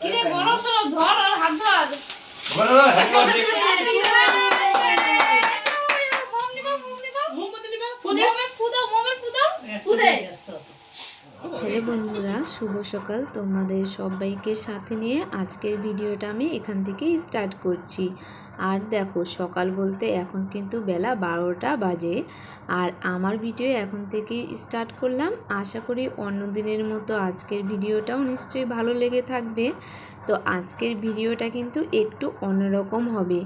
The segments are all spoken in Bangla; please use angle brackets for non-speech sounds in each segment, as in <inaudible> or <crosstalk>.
কিরে গরম সরো ধর আর হাত ধর। মোমে ফুদাও মোমে ফুদাও। ফুদে। হ্যালো বন্ধুরা, শুভ সকাল। তোমাদের সবাইকে সাথে নিয়ে আজকের ভিডিওটা আমি এখান থেকে স্টার্ট করছি। আর দেখো, সকাল বলতে এখন কিন্তু বেলা বারোটা বাজে। আর আমার ভিডিও এখন থেকে স্টার্ট করলাম। আশা করি অন্য দিনের মতো আজকের ভিডিওটাও নিশ্চয়ই ভালো লেগে থাকবে। তো আজকের ভিডিওটা কিন্তু একটু অন্যরকম হবে।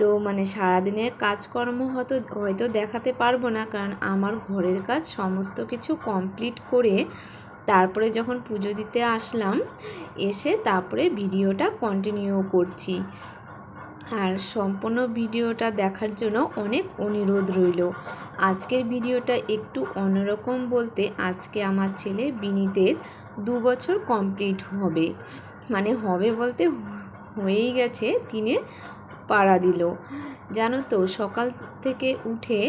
তো মানে সারাদিনের কাজকর্ম হয়তো হয়তো দেখাতে পারব না, কারণ আমার ঘরের কাজ সমস্ত কিছু কমপ্লিট করে তারপরে যখন পুজো দিতে আসলাম, এসে তারপরে ভিডিওটা কন্টিনিউ করছি। আর সম্পূর্ণ ভিডিওটা দেখার জন্য অনেক অনুরোধ রইল। আজকের ভিডিওটা একটু অন্যরকম বলতে আজকে আমার ছেলে বিনীতের দু বছর কমপ্লিট হবে। মানে হবে বলতে হয়েই গেছে তিনে পাড়া দিল। জানো তো, সকাল থেকে উঠে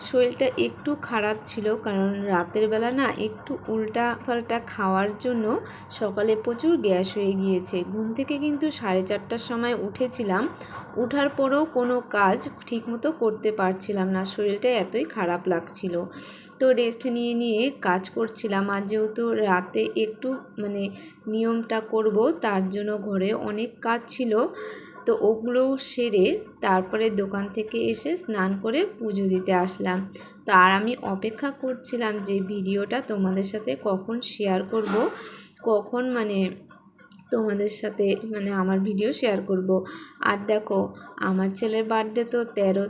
শরীরটা একটু খারাপ ছিল, কারণ রাতের বেলা না একটু উল্টা পাল্টা খাওয়ার জন্য সকালে প্রচুর গ্যাস হয়ে গিয়েছে। ঘুম থেকে কিন্তু সাড়ে চারটার সময় উঠেছিলাম, উঠার পরেও কোনো কাজ ঠিকমতো করতে পারছিলাম না, শরীরটা এতই খারাপ লাগছিল। তো রেস্ট নিয়ে নিয়ে কাজ করছিলাম, আর যেহেতু রাতে একটু মানে নিয়মটা করব, তার জন্য ঘরে অনেক কাজ ছিল। তো ওগুলো সেরে তারপরে দোকান থেকে এসে স্নান করে পুজো দিতে আসলাম। তো আর আমি অপেক্ষা করছিলাম যে ভিডিওটা তোমাদের সাথে কখন শেয়ার করব, কখন মানে তোমাদের সাথে মানে আমার ভিডিও শেয়ার করব। আর দেখো, আমার ছেলের বার্থডে তো তেরো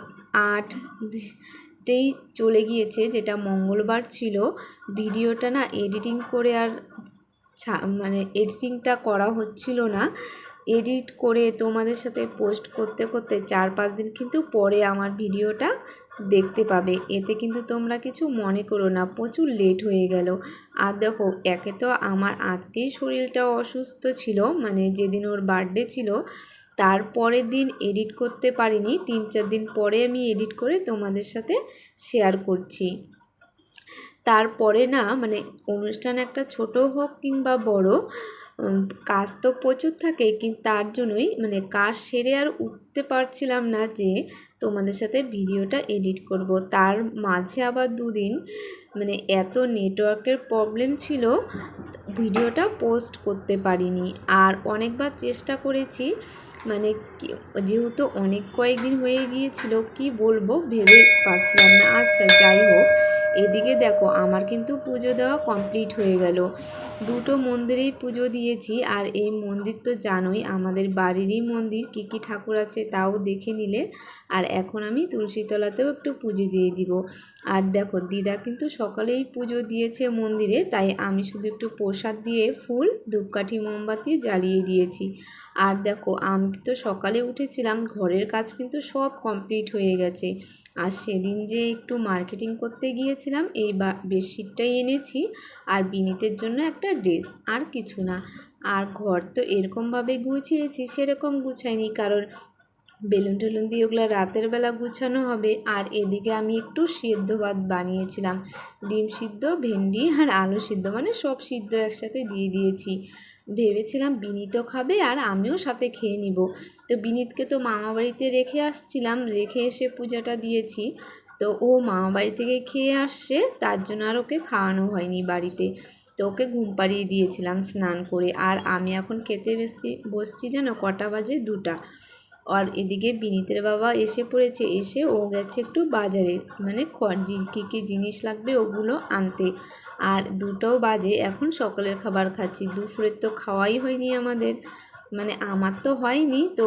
আট তেই চলে গিয়েছে, যেটা মঙ্গলবার ছিল। ভিডিওটা না এডিটিং করে আর মানে এডিটিংটা করা হচ্ছিল না। এডিট করে তোমাদের সাথে পোস্ট করতে করতে চার পাঁচ দিন কিন্তু পরে আমার ভিডিওটা দেখতে পাবে। এতে কিন্তু তোমরা কিছু মনে করো না, প্রচুর লেট হয়ে গেল। আর দেখো, একে তো আমার আজকেই শরীরটা অসুস্থ ছিল মানে যেদিন ওর বার্থডে ছিল তারপরের দিন এডিট করতে পারিনি। তিন চার দিন পরে আমি এডিট করে তোমাদের সাথে শেয়ার করছি। তারপরে না মানে অনুষ্ঠান একটা ছোট হোক কিংবা বড় কাজ তো প্রচুর থাকে, কিন্তু তার জন্যই মানে কাজ সেরে আর উঠতে পারছিলাম না যে তোমাদের সাথে ভিডিওটা এডিট করব। তার মাঝে আবার দুদিন মানে এত নেটওয়ার্কের প্রবলেম ছিল, ভিডিওটা পোস্ট করতে পারিনি। আর অনেকবার চেষ্টা করেছি মানে যেহেতু অনেক কয়েকদিন হয়ে গিয়েছিল, কি বলব ভেবে পাচ্ছিলাম না। আচ্ছা যাই হোক। এদিকে দেখো, আমার কিন্তু পুজো দেওয়া কমপ্লিট হয়ে গেল। দুটো মন্দিরেই পুজো দিয়েছি, আর এই মন্দির তো জানোই, আমাদের বাড়িরই মন্দির, কী কী ঠাকুর আছে তাও দেখে নিলে। আর এখন আমি তুলসীতলাতেও একটু পুজো দিয়ে দিব। আর দেখো, দিদা কিন্তু সকালেই পুজো দিয়েছে মন্দিরে, তাই আমি শুধু একটু প্রসাদ দিয়ে ফুল, ধূপকাঠি, মোমবাতি জ্বালিয়ে দিয়েছি। আর দেখো, আমি তো সকালে উঠেছিলাম, ঘরের কাজ কিন্তু সব কমপ্লিট হয়ে গেছে। আর সেদিন যে একটু মার্কেটিং করতে গিয়েছিলাম, এই বেডশিটটাই এনেছি আর বিনিতের জন্য একটা ড্রেস আর কিছু না। আর ঘর তো এরকমভাবে গুছিয়েছি, সেরকম গুছাইনি কারণ বেলুন টেলুন দিয়ে ওগুলো রাতের বেলা গুছানো হবে। আর এদিকে আমি একটু সিদ্ধ ভাত বানিয়েছিলাম। ডিম সিদ্ধ, ভেন্ডি আর আলু সিদ্ধ মানে সব সিদ্ধ একসাথে দিয়ে দিয়েছি। ভেবেছিলাম বিনীতও খাবে আর আমিও সাথে খেয়ে নিব। তো বিনীতকে তো মামা বাড়িতে রেখে আসছিলাম, রেখে এসে পূজাটা দিয়েছি। তো ও মামা বাড়ি থেকে খেয়ে আসছে তার জন্য আর ওকে খাওয়ানো হয়নি বাড়িতে। তো ওকে ঘুম পাড়িয়ে দিয়েছিলাম স্নান করে আর আমি এখন খেতে বসছি বসছি যেন কটা বাজে দুটা। আর এদিকে বিনীতের বাবা এসে পড়েছে, এসে ও গেছে একটু বাজারে মানে কী কী জিনিস লাগবে ওগুলো আনতে। আর দুটো বাজে, এখন সকালের খাবার খাচ্ছি। দুপুরের তো খাওয়াই হয়নি আমাদের। মানে আমার তো হয়নি, তো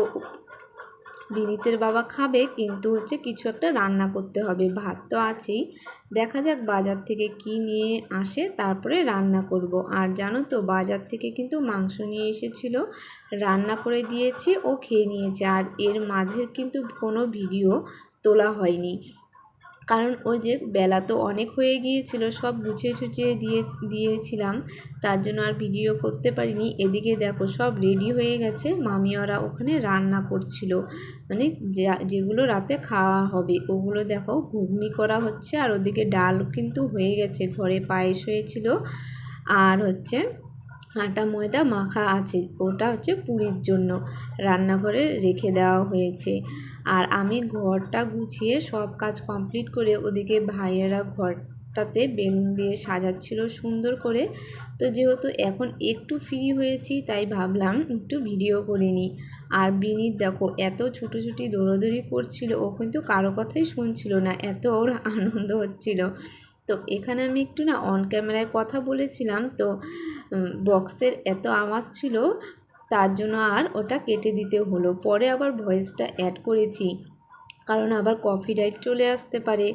বিনীতের বাবা খাবে, কিন্তু হচ্ছে কিছু একটা রান্না করতে হবে। ভাত তো আছেই। দেখা যাক বাজার থেকে কি নিয়ে আসে, তারপরে রান্না করব। আর জানো তো, বাজার থেকে কিন্তু মাংস নিয়ে এসেছিল, রান্না করে দিয়েছি, ও খেয়ে নিয়েছে। আর এর মাঝের কিন্তু কোনো ভিডিও তোলা হয়নি। কারণ ওই যে বেলা তো অনেক হয়ে গিয়েছিল, সব গুছিয়ে টুচিয়ে দিয়ে, দিয়েছিলাম। তার জন্য আর ভিডিও করতে পারিনি। এদিকে দেখো সব রেডি হয়ে গেছে। মামি ওরা ওখানে রান্না করছিল। মানে যেগুলো রাতে খাওয়া হবে, ওগুলো দেখো ঘুগনি করা হচ্ছে আর ওদিকে ডাল কিন্তু হয়ে গেছে, ঘরে পায়েস হয়েছিল। আর হচ্ছে আটা ময়দা মাখা আছে, ওটা হচ্ছে পুরীর জন্য। রান্নাঘরে রেখে দেওয়া হয়েছে। আর আমি ঘরটা গুছিয়ে সব কাজ কমপ্লিট করে ওদিকে ভাইয়েরা ঘরটাতে বেলুন দিয়ে সাজাচ্ছিল সুন্দর করে। তো যেহেতু এখন একটু ফ্রি হয়েছি, তাই ভাবলাম একটু ভিডিও করে নিই। আর বিনীত দেখো, এত ছুটোছুটি দৌড়াদৌড়ি করছিল, ও কিন্তু কারও কথাই শুনছিল না, এত ওর আনন্দ হচ্ছিল। তো এখানে আমি একটু না অন ক্যামেরায় কথা বলেছিলাম, তো বক্সের এত আওয়াজ ছিল তার জন্য আর ওটা কেটে দিতে হলো। পরে আবার ভয়েসটা অ্যাড করেছি। কারণ আবার কফি রাইট চলে আসতে পারে।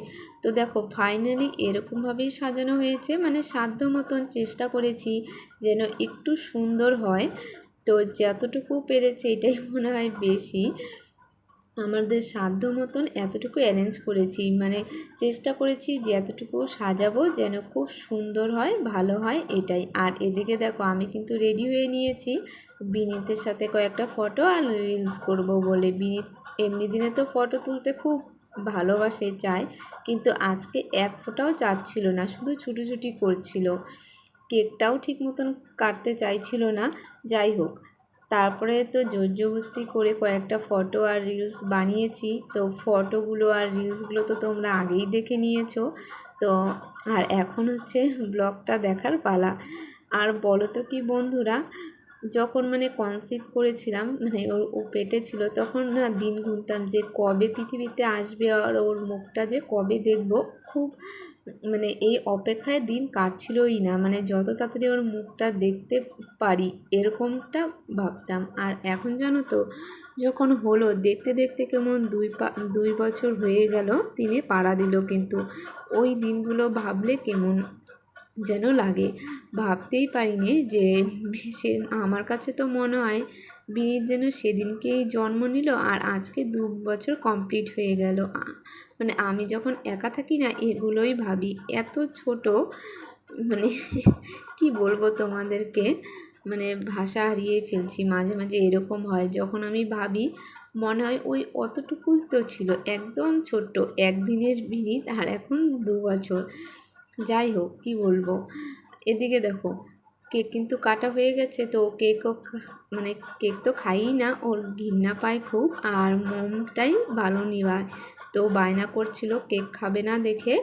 তো দেখো ফাইনালি এরকমভাবেই সাজানো হয়েছে। মানে সাধ্য মতন চেষ্টা করেছি যেন একটু সুন্দর হয়। তো যতটুকু পেরেছে এটাই মনে হয় বেশি। আমাদের সাধ্য মতন এতটুকু অ্যারেঞ্জ করেছি। মানে চেষ্টা করেছি যে এতটুকু সাজাবো যেন খুব সুন্দর হয়, ভালো হয় এটাই। আর এদিকে দেখো, আমি কিন্তু রেডি হয়ে নিয়েছি। বিনীতের সাথে কয়েকটা ফটো আর রিলস করব বলে। বিনীত এমনি দিনে তো ফটো তুলতে খুব ভালোবাসে চায় কিন্তু আজকে এক ফোটাও চাচ্ছিল না, শুধু ছুটোছুটি করছিল। কেকটাও ঠিক মতন কাটতে চাইছিল না। যাই হোক তারপরে তো জোর জবস্তি করে কয়েকটা ফটো আর রিলস বানিয়েছি। তো ফটোগুলো আর রিলসগুলো তো তোমরা আগেই দেখে নিয়েছো। তো আর এখন হচ্ছে ব্লগটা দেখার পালা। আর বলো তো কি বন্ধুরা, যখন মানে কনসিভ করেছিলাম মানে ওর, ও পেটে ছিল, তখন না দিন গুনতাম যে কবে পৃথিবীতে আসবে আর ওর মুখটা যে কবে দেখব। খুব মানে এই অপেক্ষায় দিন কাটছিলই না। মানে যত তাড়াতাড়ি ওর মুখটা দেখতে পারি এরকমটা ভাবতাম। আর এখন জানো তো, যখন হলো, দেখতে দেখতে কেমন দুই পা, দুই বছর হয়ে গেল, তিনি পাড়া দিল কিন্তু। ওই দিনগুলো ভাবলে কেমন যেন লাগে। ভাবতেই পারিনি যে সে আমার কাছে তো মনে হয় বিনীত যেন সেদিনকেই জন্ম নিল আর আজকে দু বছর কমপ্লিট হয়ে গেল। মানে আমি যখন একা থাকি না, এগুলোই ভাবি। এত ছোট মানে <laughs> কি বলব তোমাদেরকে? মানে ভাষা হারিয়ে ফেলছি, মাঝে মাঝে এরকম হয়। যখন আমি ভাবি, মনে হয় ওই অতটুকুই তো ছিল, একদম ছোট্ট, একদিনের বিনীত, আর এখন দু বছর। যাই হোক, কি বলব? এদিকে দেখো কেক কিন্তু কাটা হয়ে গেছে, তো কেকও মানে কেক তো খাইই না। ওর ঘৃণা পায় খুব আর মোমটাই ভালো নিবায়। তো বায়না করছিল কেক খাবে না দেখে।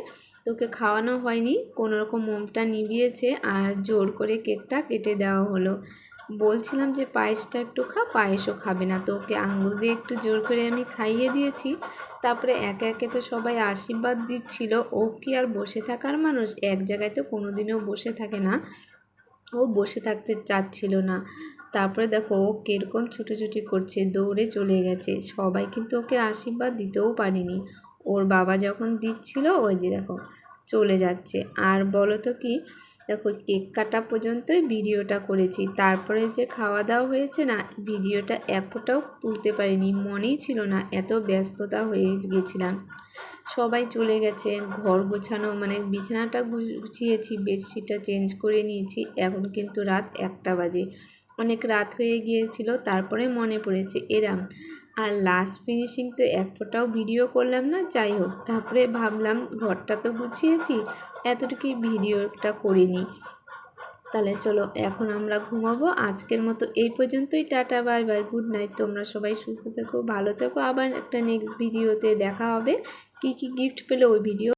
তোকে খাওয়ানো হয়নি কোনো রকম মোমটা নিভিয়েছে আর জোর করে কেকটা কেটে দেওয়া হলো। বলছিলাম যে পায়েসটা একটু খা, পায়েসও খাবে না। তো ওকে আঙুল দিয়ে একটু জোর করে আমি খাইয়ে দিয়েছি। তারপরে একে একে তো সবাই আশীর্বাদ দিচ্ছিল। ও কি আর বসে থাকার মানুষ? এক জায়গায় তো কোনোদিনও বসে থাকে না। ও বসে থাকতে চাচ্ছিল না। তারপরে দেখো ও কীরকম ছুটোছুটি করছে, দৌড়ে চলে গেছে। সবাই কিন্তু ওকে আশীর্বাদ দিতেও পারিনি। ওর বাবা যখন দিচ্ছিল, ওই যে দেখো, চলে যাচ্ছে। আর বলো তো কি দেখো কেক কাটা পর্যন্তই ভিডিওটা করেছি। তারপরে যে খাওয়া দাওয়া হয়েছে না, ভিডিওটা এক ফোটাও তুলতে পারিনি, মনেই ছিল না এত ব্যস্ততা হয়ে গেছিলাম। সবাই চলে গেছে, ঘর গোছানো মানে বিছানাটা গুছিয়েছি, বেডশিটটা চেঞ্জ করে নিয়েছি, এখন কিন্তু রাত একটা বাজে। অনেক রাত হয়ে গিয়েছিল, তারপরে মনে পড়েছে, এরাম আর লাস্ট ফিনিশিং তো এক ফোটাও ভিডিও করলাম না, যাই হোক। তারপরে ভাবলাম, ঘরটা তো গুছিয়েছি, এতটুকুই ভিডিওটা করিনি। তাহলে চলো, এখন আমরা ঘুমাবো। আজকের মতো এই পর্যন্তই, tata bye bye good night তোমরা সবাই সুস্থ থেকো, ভালো থেকো। আবার একটা নেক্সট ভিডিওতে দেখা হবে। কি কি গিফট পেলে ওই ভিডিও